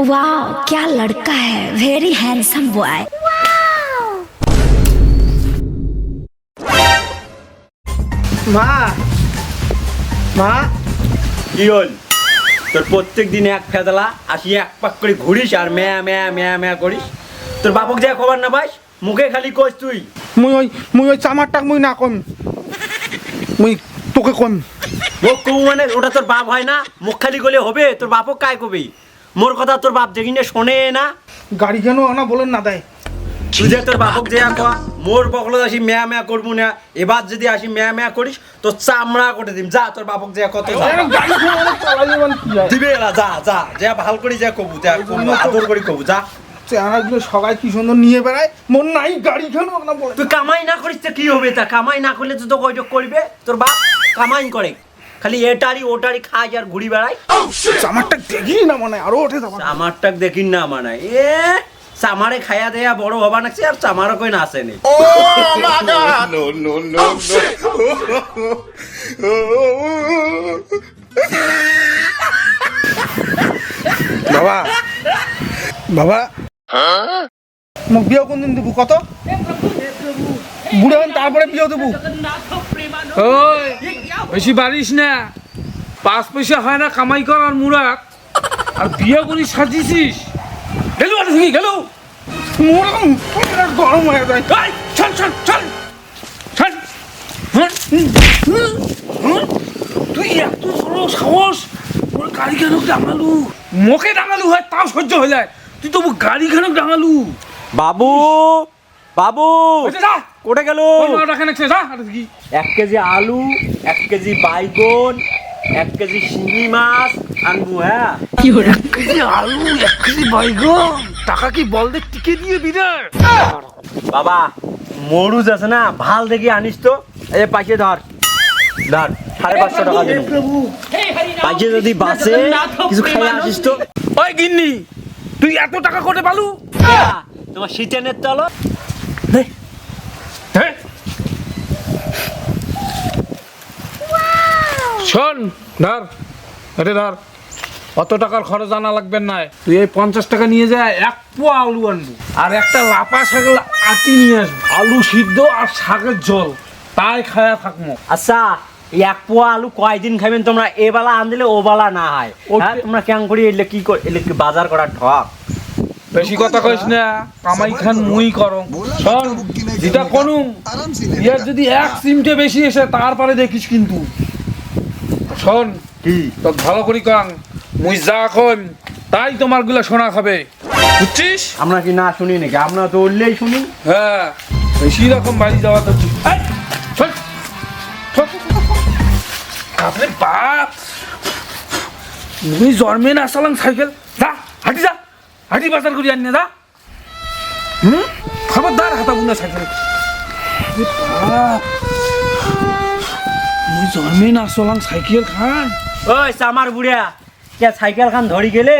वाह क्या लड़का है वेरी हैंडसम बॉय মা মা কি হল তোর প্রত্যেক দিন এক ফেদলা আসি এক পাক করে ঘুরিস আর ম্যা ম্যা ম্যা ম্যা করিস তোর বাপক যা খবর না পাস মুখে খালি কোস তুই মুই ওই মুই ওই চামারটাক মুই না কম মুই তোকে কম মুখ কমু মানে ওটা তোর বাপ হয় না মুখ খালি গলে হবে তোর বাপক কায় কবি মোর কথা তোর বাপ দেখি না শোনে না। গাড়ি কেন আনা বলেন না দেয়। তুই যে তোর বাপক দেয়া কয়া মোর বকলো আসি ম্যা ম্যা করব না এবার যদি আসি ম্যা ম্যা করিস তোর চামড়া করে দিম। যা তোর বাপক কত যা। চালাইলে মানে দিবে এলা যা যা যা ভালো করি যা কবু যা আদর করি কবু যা। চেহারাগুলো সবাই কি সুন্দর নিয়ে বেড়ায়? মন নাই গাড়ি কেন বলে তুই কামাই না করিস তো কি হবে তা? কামাই না করলে তো তো করবে? তোর বাপ কামাই করে। খালি এটারি ওটারি খাই আর ঘুরি বেড়াই চামারটা দেখি না মানে আরও ওঠে যাবা চামারটাক দেখিন না মানে। এ চামারে খায়া দেয়া বড় হবা নাকছে আর চামারও কই না আসেনি বাবা বাবা। মোক বিয়ে কোনদিন দেবো? কত? বুড়ো হন তারপরে বিয়ে দেবো? ওই বেশি বাড়িস না। পাঁচ পয়সা হয় না কামাই করার মুরাদ। আর বিয়ে করি সাজিছিস গেলু আর থেকে গেলু। গরম হয়ে যায়। চল চল চল চল? তুই এত বড় সাহস ওর গাড়ি কেন ডাঙালু? মুখে ডাঙালু হয় তাও সহ্য হয়ে যায়। তুই তবু গাড়ি কেন ডাঙালু? বাবু বাবু। কোটে গেল? কি? এক কেজি আলু এক কেজি বাইগন এক কেজি শিঙি মাছ আনব হ্যাঁ? এক কেজি আলু এক কেজি বাইগন। টাকা কি বল দে টিকে দিয়ে বিদার বাবা মরুজ আছে না? ভালো দেখি আনিস তো। এই পাইছে ধর। ধর সাড়ে পাঁচশো টাকা দিন পাইছে যদি বাসে কিছু খাই আসিস তো। ওই গিন্নি তুই এত টাকা করে পালু? হ্যাঁ, তোমার সিটেনের তলো হ্যাঁ শোন ধর আরে ধর অত টাকার খরচ আনা লাগবে না। তুই এই পঞ্চাশ টাকা নিয়ে যা এক পোয়া আলু আনব আর একটা লাপা শাকের আটি নিয়ে আসব আলু সিদ্ধ আর শাকের জল তাই খায়া থাকব আচ্ছা এক পোয়া আলু কয়দিন খাবেন তোমরা? এ বেলা আন দিলে ও বেলা না হয়। হ্যাঁ, তোমরা কেমন করি এলে কি কর এলে কি বাজার করার ঠক? বেশি কথা কইস না কামাই খান মুই করম শোন যেটা কোনুম ইয়ার যদি এক সিমটে বেশি এসে তারপরে দেখিস কিন্তু। শোন কি? তো ভালো করি কাং মুই যা কইম তাই তোমারগুলা শোনা খাবে বুঝছিস? আমরা কি না শুনি নাকি? আমরা তো উঠলেই শুনি। হ্যাঁ বেশি রকম বাড়ি যাওয়া তো। বাপরে বাপ। মুই জন্মে না আসলাম সাইকেল। যা হাঁটি যা হাঁটি বাজার করি আনি যা। হুম? খবরদার হাতাবো না সাইকেল। বাপ। জন্মে না আসলাম সাইকেল খান। ওই আমার বুড়িয়া কে সাইকেল খান ধরি গেলে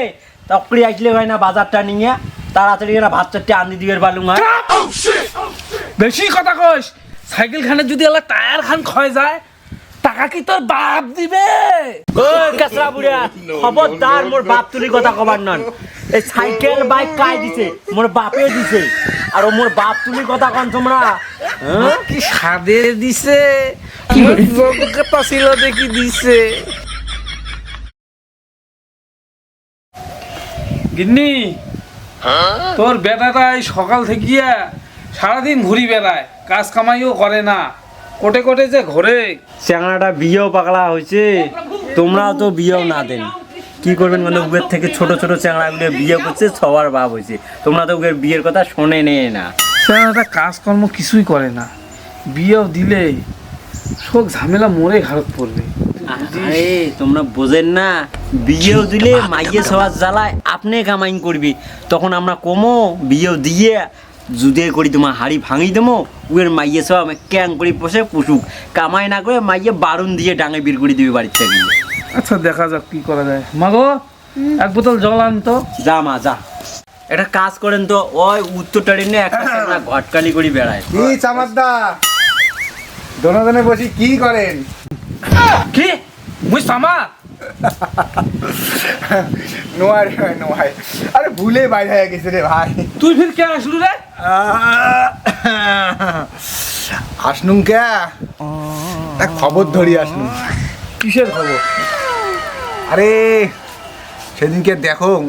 তকড়ি আসলে হয় না বাজারটা নিয়ে তাড়াতাড়ি না ভাত চারটে আনি দিবের বালুং হয়। বেশি কথা কইস সাইকেল খানে যদি আলা টায়ার খান ক্ষয় যায় টাকা কি তোর বাপ দিবে? ওই কাঁচরা বুড়িয়া খবরদার মোর বাপ তুলি কথা কবার নন। এই সাইকেল বাইক কাই দিছে মোর বাপে দিছে আর মোর বাপ তুলি কথা কন তোমরা? কি সাদে দিছে? যোগ্যতা ছিল দেখি দিছে। গিন্নি তোর বেটাটা এই সকাল থেকে সারাদিন ঘুরি বেড়ায় কাজ কামাইও করে না। কোটে কোটে যে ঘরে। চ্যাংড়াটা বিয়েও পাগলা হয়েছে তোমরাও তো বিয়েও না দেন। কি করবেন মানে উগের থেকে ছোট ছোট চ্যাংড়াগুলো বিয়ে করছে সবার বাপ হয়েছে। তোমরা তো উগের বিয়ের কথা শোনে নে না। সেটা কাজকর্ম কিছুই করে না। বিয়েও দিলে শোক ঝামেলা মরে ঘাড়ত পড়বে। আরে তোমরা বোঝেন না বিয়েও দিলে মাইয়ে সবার জ্বালায় আপনি কামাইন করবি। তখন আমরা কমো বিয়েও দিয়ে জুদে করি তোমার হাড়ি ভাঙি দেবো উয়ের মাইয়ে সব আমি ক্যাং করি পোষে পুষুক। কামাই না করে মাইয়ে বারুন দিয়ে ডাঙে বের করে দিবি বাড়ির থেকে। আচ্ছা দেখা যাক কি করা যায়। মাগো এক বোতল জল আনতো যা মা যা। একটা কাজ করেন তো ওই উত্তর ট্রেনে একটা ঘটকালি করে বেড়ায়। চামারদা। দোনো দোনে বসি কি করেন? কি? মুই সামা? নোয়াই নোয়াই আরে ভুলে বাইরে হয়ে গেছে রে ভাই। তুই ফির কে আসলু রে? আসনুম কে? খবর ধরি আসনুম। কিসের খবর? আরে সেদিনকে দেখো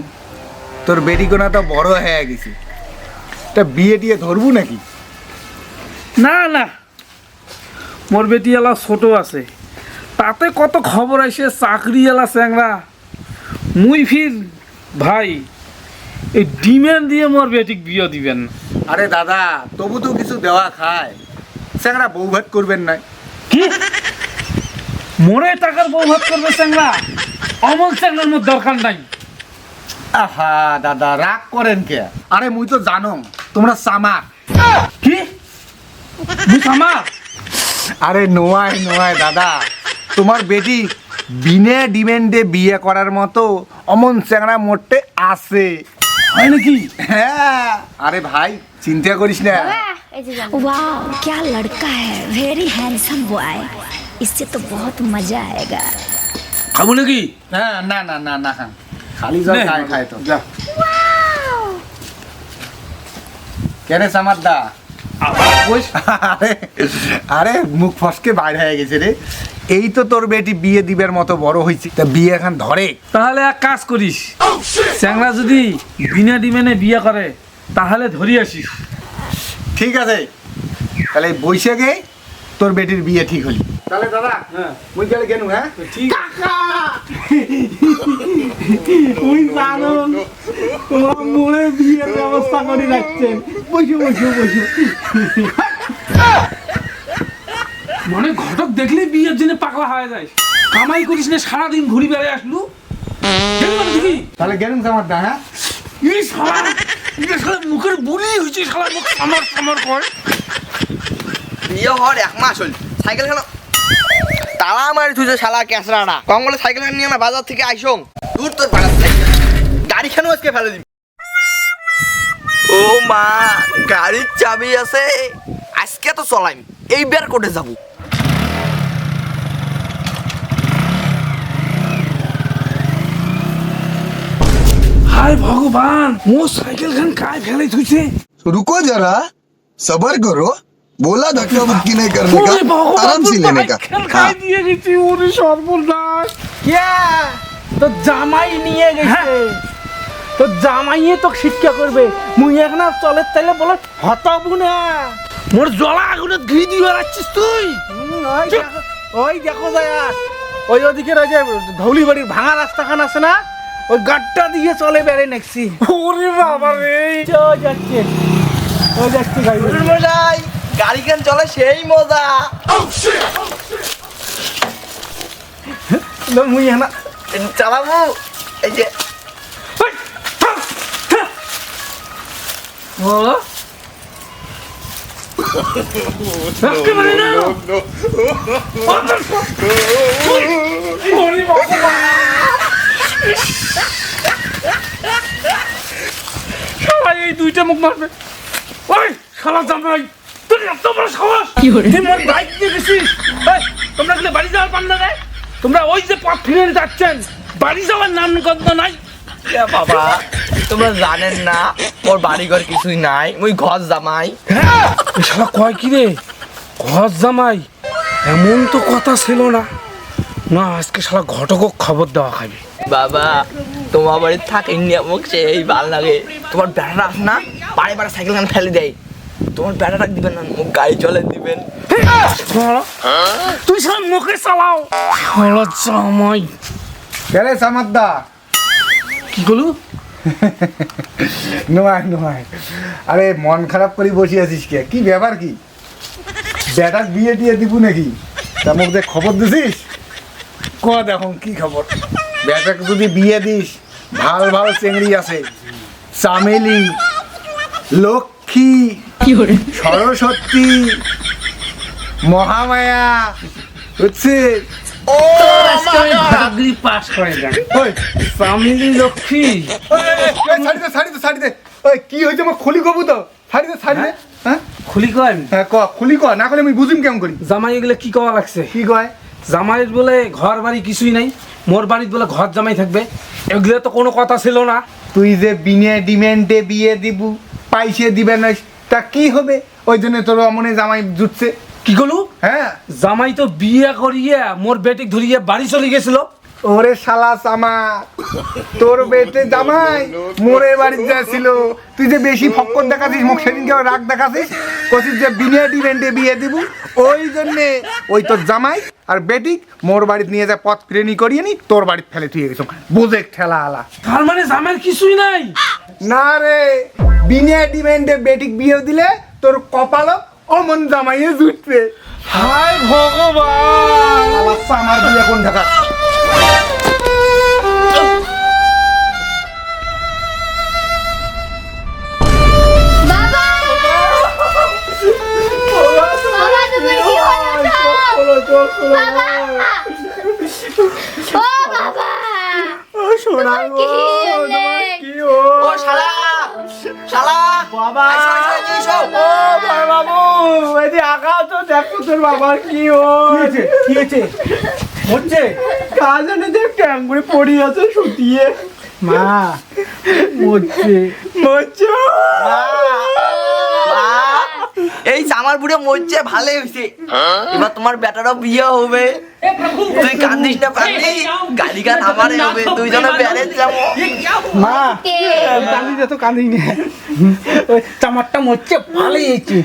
তোর বেটিকোনা তো বড় হয়ে গেছে। তা বিয়ে টিয়ে ধরবো নাকি? না না। মোর বেটি এলা ছোট আছে। তাতে কত খবর আসে চাকরি এলা চ্যাংরা। মুই ফির ভাই এই ডিমেন্ড দিয়ে মোর বেটিক বিয়ে দিবেন। আরে দাদা তবু তো কিছু দেওয়া খায়। স্যাংরা বউ ভাত করবেন না। কি? মোরে টাকার বউ ভাত করবে চ্যাংরা? অমল চ্যাংরার মোর দরকার নাই। আহা দাদা রাগ করেন কে? আরে মুই তো জানো তোমরা সামাক কি? বুঝ আমার আরে নোয়াই নোয়াই দাদা তোমার বেটি বিনে ডিমেন্ডে বিয়ে করার মতো অমন চ্যাংড়া মোটে আছে হয় নাকি হ্যাঁ আরে ভাই চিন্তা করিস না वाह क्या लड़का है वेरी हैंडसम बॉय इससे तो बहुत मजा आएगा খাবো নাকি হ্যাঁ না না না না খালি জল নে। খায় খায় তো যা কেন সামাদ্দা আবার বস আরে আরে মুখ ফসকে বাইর হয়ে গেছে রে। এই তো তোর বেটি বিয়ে দিবের মতো বড় হয়েছে তা বিয়ে এখন ধরে। তাহলে এক কাজ করিস। চ্যাংরা যদি বিনা ডিমেনে বিয়ে করে তাহলে ধরি আসিস। ঠিক আছে। তাহলে বৈশাখে তোর বেটির বিয়ে ঠিক হলি তাহলে দাদা হ্যাঁ। মুই গেলে কেন হ্যাঁ? ঠিক ওই জানো তোমার মোড়ে বিয়ের ব্যবস্থা করে রাখছেন। বসে বসে বসে। মানে ঘটক দেখলে বিয়ের জন্য পাগলা হয়ে যায়। কামাই করিস না সারাদিন ঘুরি বেড়ে আসলু। মানে তাহলে গেলুম আমার দা হ্যাঁ? এই শালা মুখের বুলি হয়েছে শালা মুখ সামার সামার কর। বিয়ে হওয়ার এক মাস সাইকেল মারি তুই শালা সাইকেল নিয়ে আমার বাজার থেকে আইসং। দূর তোর গাড়ি আজকে ফেলে দিবি। ও মা গাড়ির চাবি আছে। আজকে তো চলাইম। এইবার কোটে যাব। হায় ভগবান মো সাইকেল খান কায় ফেলে থুইছে? রুকো যারা সবার করো। बोला धक्का मुक्की नहीं करने ওরে का ভগবান आराम से लेने का সাইকেল हाँ খাই দিয়ে গেছি ওরে সর্বনাশ তো জামাই নিয়ে গেছে তো জামাইয়ে তো শিক্ষা করবে মুই এখন আর চলে তাইলে বলে হতাবু না মোর জলা আগুনে ঘি দিয়ে বেড়াচ্ছিস তুই হুম, ওই দেখো- ওই দেখো যায়া ওই ওদিকে ওই যে ধৌলি বাড়ির ভাঙা রাস্তাখান আছে না ওই গাড্ডা দিয়ে চলে বেড়ে নেছি ওরে বাবা রে ওই যাচ্ছে ওই যাচ্ছে গাড়ি মজাই গাড়ি কেন চলে সেই মজা লো, মুই এখন চালাবো এই যে। ও না। বাবা। শালা এই দুইটা মুখ মারবে ওই শালা জামাই এত বড় সাহস? তুই মোর বাইক দিয়ে গেছিস? তোমরা গেলে বাড়ি যাওয়ার পান না? তোমরা ওই যে পথ ফিরে যাচ্ছেন। বাড়ি যাওয়ার নাম গন্ধ নাই? বাবা তোমরা জানেন না ওর বাড়িঘর কিছুই নাই মুই ঘর জামাই। হ্যাঁ শালা কয় কি রে? ঘর জামাই এমন তো কথা ছিল না। না আজকে শালা ঘটকক খবর দেওয়া খাবি। বাবা তোমার বাড়ি থাকে নিয়ামক সেই ভালো লাগে। তোমার বেড়াটা আস না বাড়ি বাড়ি সাইকেল ফেলে দেয়। তোমার বেড়াটা দিবেন না মুখ গাড়ি চলে দিবেন। তুই শালা মুখে চালাও। জামাই। কেন সামাদ্দা কি করলু? নয় নয় আরে মন খারাপ করে বসে আছিস কে? কি ব্যাপার কি? বেটার বিয়ে দিয়ে দিব নাকি? তা মুখ দেখ খবর দিছিস? ক দেখো কি খবর? বেটাকে যদি বিয়ে দিস ভালো ভালো চেংড়ি আছে চামেলি লক্ষ্মী সরস্বতী মহামায়া হচ্ছে পাস করে ওই ফ্যামিলি লক্ষ্মী। ওই কি হয়েছে আমার খুলি কবু তো? দে হ্যাঁ? খুলি কয় হ্যাঁ ক খুলি ক না করলে আমি বুঝিম কেমন করি? জামাই এগুলো কি কওয়া লাগছে? কি কয়? জামাইয়ের বলে ঘর বাড়ি কিছুই নাই মোর বাড়িতে বলে ঘর জামাই থাকবে। এগুলো তো কোনো কথা ছিল না। তুই যে বিনে ডিমেন্টে বিয়ে দিব পাইছে দিবে না তা কি হবে? ওই জন্য তোর অমনে জামাই জুটছে। কি করলু হ্যাঁ। জামাই তো বিয়ে করিয়ে মোর বেটিক ধরিয়ে বাড়ি চলে গেছিল। ওরে শালা সামা তোর বেটে জামাই মোরে বাড়িতে যাচ্ছিল তুই যে বেশি ফক্কর দেখাছিস মুখ সেদিনকে রাগ দেখাছিস? কছিস যে বিনে ডিমেন্টে বিয়ে দিবু। ওই জন্যে ওই তোর জামাই আর বেটিক মোর বাড়িতে নিয়ে যায় পথ প্রেরণী করিয়ে নি তোর বাড়িতে ফেলে তুই গেছ বুঝে ঠেলা আলা। তার মানে জামাইয়ের কিছুই নাই? না রে বিনে ডিমেন্টে বেটিক বিয়ে দিলে তোর কপাল অমন জামাইয়ে জুটবে। হায় ভগবান! আমার বিয়ে কোন ঢাকা বাবা! ও বাবা! কি ও শালা! শালা! বাবা! ও বাবু এদি আঁকা তো দেখো তোর বাবার কি হয়েছে? কি হয়েছে? হচ্ছে? কাজনে দেখ ট্যাঙ্গুড়ি পড়ি আছে শুতিয়ে মা মরছে। মরছে। জামার বুড়ে মরছে ভালোই হয়েছে। এবার তোমার বেটারও বিয়ে হবে। তুই কান্দিস না পারলি গাড়ি গান আমারে হবে। দুইজনে ব্যারেজ যাব। মা কে? কান্দি তো কান্দি নে চামারটা মরছে ভালোই হয়েছে।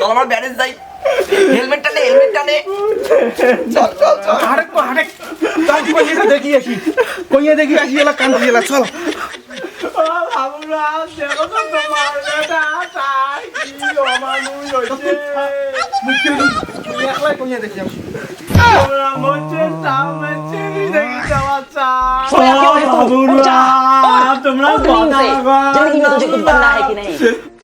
চল আমার ব্যারেজ যাই। হেলমেটটা নে হেলমেটটা নে। চল চল চল। তাই দেখি আসি। কইয়ে দেখি আসি এলা কান্দি এলা চল। আমরা দেখো তো তোমার বেটা তাই কি অমানুষ হয়েছে একলাই কোনিয়া দেখি